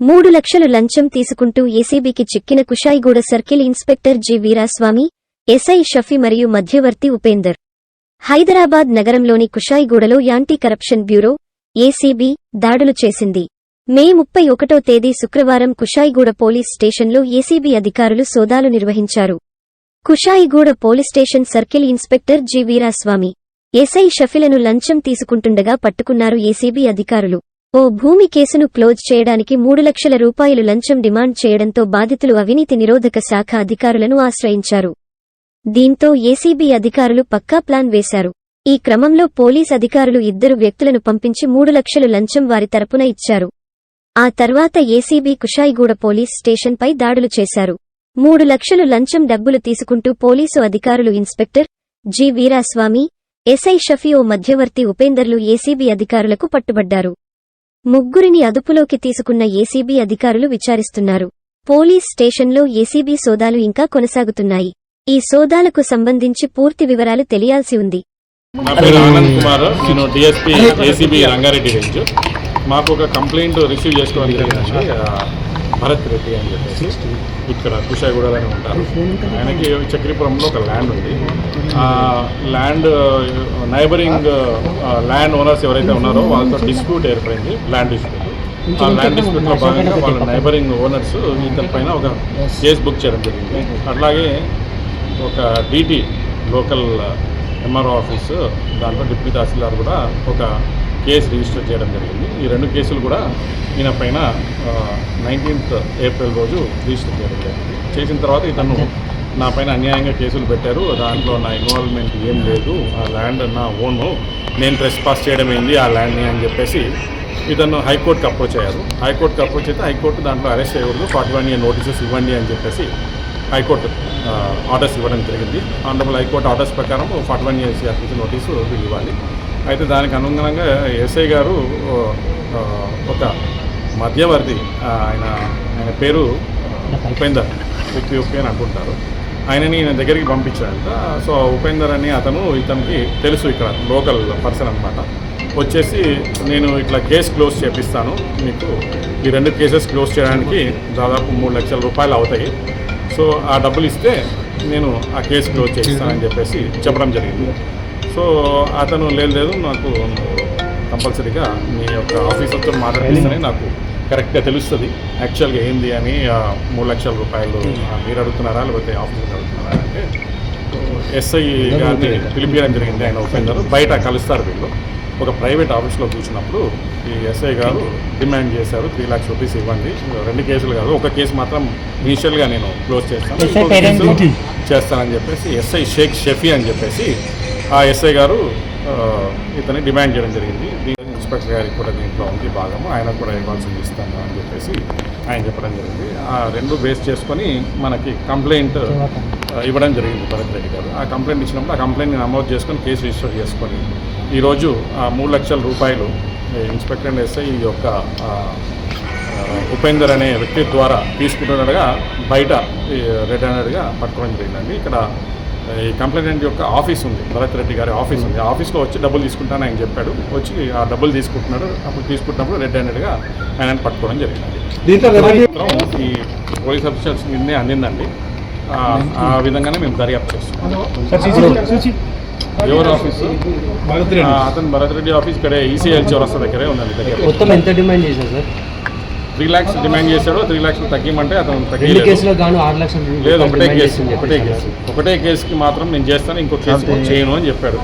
మూడు లక్షలు లంచం తీసుకుంటూ ఏసీబీకి చిక్కిన Kushaiguda circle inspector G Veeraswamy SI Shafi మరియు మధ్యవర్తి ఉపేందర్. హైదరాబాద్ నగరంలోని కుషాయిగూడలో యాంటీ కరప్షన్ బ్యూరో ఏసీబీ దాడులు చేసింది. మే ముప్పై ఒకటో తేదీ శుక్రవారం కుషాయిగూడ పోలీస్ స్టేషన్లో ఏసీబీ అధికారులు సోదాలు నిర్వహించారు. Kushaiguda police station circle inspector G Veeraswamy SI షఫీలను లంచం తీసుకుంటుండగా పట్టుకున్నారు ఏసీబీ అధికారులు. ఓ భూమి కేసును క్లోజ్ చేయడానికి మూడు లక్షల రూపాయలు లంచం డిమాండ్ చేయడంతో బాధితులు అవినీతి నిరోధక శాఖ అధికారులను ఆశ్రయించారు. దీంతో ఏసీబీ అధికారులు పక్కా ప్లాన్ వేశారు. ఈ క్రమంలో పోలీస్ అధికారులు ఇద్దరు వ్యక్తులను పంపించి మూడు లక్షలు లంచం వారి తరపున ఇచ్చారు. ఆ తర్వాత ఏసీబీ కుషాయిగూడ పోలీస్ స్టేషన్పై దాడులు చేశారు. మూడు లక్షలు లంచం డబ్బులు తీసుకుంటూ పోలీసు అధికారులు inspector G Veeraswamy SI Shafi ఓ మధ్యవర్తి ఉపేందర్లు ఏసీబీ అధికారులకు పట్టుబడ్డారు. ముగ్గురిని అదుపులోకి తీసుకున్న ఏసీబీ అధికారులు విచారిస్తున్నారు. పోలీస్ స్టేషన్లో ఏసీబీ సోదాలు ఇంకా కొనసాగుతున్నాయి. ఈ సోదాలకు సంబంధించి పూర్తి వివరాలు తెలియాల్సి ఉంది. నా పేరు ఆనంద్ కుమార్. నేను డిఎస్పీ ఏసీబీ రంగారెడ్డి రేంజ్. మాకు ఒక కంప్లైంట్ రిసీవ్ చేసుకోవడం భరత్ రెడ్డి అని చెప్పేసి ఇక్కడ కుషాగూడలోనే ఉంటారు. ఆయనకి చక్రీపురంలో ఒక ల్యాండ్ ఉంది. ఆ ల్యాండ్ నైబరింగ్ ల్యాండ్ ఓనర్స్ ఎవరైతే ఉన్నారో వాళ్ళతో డిస్ప్యూట్ ఏర్పడింది. ల్యాండ్ డిస్ప్యూట్ ఆ ల్యాండ్ డిస్ప్యూట్లో భాగంగా వాళ్ళ నైబరింగ్ ఓనర్స్ ఇతని పైన ఒక కేసు బుక్ చేయడం జరిగింది. అట్లాగే ఒక డీటీ లోకల్ ఎంఆర్ఓ ఆఫీస్ దాంట్లో డిప్యూటీ తహసీల్దార్ కూడా ఒక కేసు రిజిస్టర్ చేయడం జరిగింది. ఈ రెండు కేసులు కూడా ఈయన పైన నైన్టీన్త్ ఏప్రిల్ రోజు రిజిస్టర్ చేయడం జరిగింది. చేసిన తర్వాత ఇతను నా పైన అన్యాయంగా కేసులు పెట్టారు. దాంట్లో నా ఇన్వాల్వ్మెంట్ ఏం లేదు. ఆ ల్యాండ్ నా ఓను. నేను ప్రెస్ పాస్ చేయడం ఏంది? ఆ ల్యాండ్ని అని చెప్పేసి ఇతను హైకోర్టుకి అప్రోచ్ అయ్యారు. హైకోర్టుకి అప్రోచ్ అయితే హైకోర్టు దాంట్లో అరెస్ట్ చేయకూడదు. ఫార్టీ వన్ ఇయర్ నోటీసెస్ ఇవ్వండి అని చెప్పేసి హైకోర్టు ఆర్డర్స్ ఇవ్వడం జరిగింది. ఆనరబుల్ హైకోర్టు ఆర్డర్స్ ప్రకారం forty one years RTC notice ఇవ్వాలి. అయితే దానికి అనుగుణంగా ఎస్ఐ గారు ఒక మధ్యవర్తి ఆయన ఆయన పేరు ఉపేందర్ విక్కి అని అంటుంటారు ఆయనని ఈయన దగ్గరికి పంపించాడంట సో ఉపేందర్ అని అతను ఇతనికి తెలుసు ఇక్కడ లోకల్ పర్సన్ అనమాట వచ్చేసి నేను ఇట్లా కేసు క్లోజ్ చేపిస్తాను. మీకు ఈ రెండు కేసెస్ క్లోజ్ చేయడానికి దాదాపు మూడు లక్షల రూపాయలు అవుతాయి. సో ఆ డబ్బులు ఇస్తే నేను ఆ కేసు క్లోజ్ చేస్తానని చెప్పేసి చెప్పడం జరిగింది. సో అతను లేదు లేదు నాకు కంపల్సరీగా మీ యొక్క ఆఫీసర్తో మాట్లాడిస్తేనే నాకు కరెక్ట్గా తెలుస్తుంది. యాక్చువల్గా ఏంది అని మూడు లక్షల రూపాయలు ఆ, మీరు అడుగుతున్నారా లేకపోతే ఆఫీసర్ అడుగుతున్నారా అంటే ఎస్ఐ గారిని పిలిపించడం జరిగింది. ఆయన ఉపేందర్ బయట కలుస్తారు వీళ్ళు. ఒక ప్రైవేట్ ఆఫీస్లో కూర్చున్నప్పుడు ఈ ఎస్ఐ గారు డిమాండ్ చేశారు త్రీ లాక్స్ రూపీస్ ఇవ్వండి. రెండు కేసులు కాదు ఒక కేసు మాత్రం ఇనిషియల్గా నేను క్లోజ్ చేస్తాను. చేస్తానని చెప్పేసి ఎస్ఐ షేక్ షఫీ అని చెప్పేసి ఆ ఎస్ఐ గారు ఇతని డిమాండ్ చేయడం జరిగింది. దీని ఇన్స్పెక్టర్ గారికి కూడా దీంట్లో ఉంది భాగము. ఆయన కూడా ఇవ్వాల్సింది ఇస్తాను అని చెప్పేసి ఆయన చెప్పడం జరిగింది. ఆ రెండు బేస్ చేసుకొని మనకి కంప్లైంట్ ఇవ్వడం జరిగింది భరత్ రెడ్డి గారు. ఆ కంప్లైంట్ ఇచ్చినప్పుడు ఆ కంప్లైంట్ నమోదు చేసుకొని కేసు రిజిస్టర్ చేసుకొని ఈరోజు ఆ మూడు లక్షల రూపాయలు ఈ ఇన్స్పెక్టర్ అండ్ ఎస్ఐ ఈ యొక్క ఉపేందర్ అనే వ్యక్తి ద్వారా తీసుకుంటున్నట్టుగా బయట ఈ రెడ్ హ్యాండెడ్గా పట్టుకోవడం జరిగిందండి. ఇక్కడ ఈ కంప్లైంట్ యొక్క ఆఫీస్ ఉంది. భరత్ రెడ్డి గారి ఆఫీస్ ఉంది. ఆఫీస్లో వచ్చి డబ్బులు తీసుకుంటానని ఆయన చెప్పాడు. వచ్చి ఆ డబ్బులు తీసుకుంటున్నాడు. అప్పుడు తీసుకుంటున్నప్పుడు రెడ్ హ్యాండెడ్గా ఆయన పట్టుకోవడం జరిగింది. ఈ పోలీస్ ఆఫీసర్స్ నిన్నే అందిందండి. ఆ, విధంగానే మేము దర్యాప్తు చేస్తాం ఎవరు ఆఫీసు? అతను భరత్ రెడ్డి ఆఫీస్ ఇక్కడే ఈసీఎల్ చౌరస్తా దగ్గరే ఉందండి దగ్గర. మొత్తం ఎంత డిమాండ్ చేశారు సార్? త్రీ ల్యాక్స్ డిమాండ్ చేశాడు త్రీ ల్యాక్స్ తగ్గిమంటే అతను తగ్గి కేసులో గాను ఆరు లక్షల లేదు ఒకటే కేసు ఒకటే కేసు. ఒకటే కేసుకి మాత్రం నేను చేస్తాను ఇంకో కేసు చేయను అని చెప్పాడు.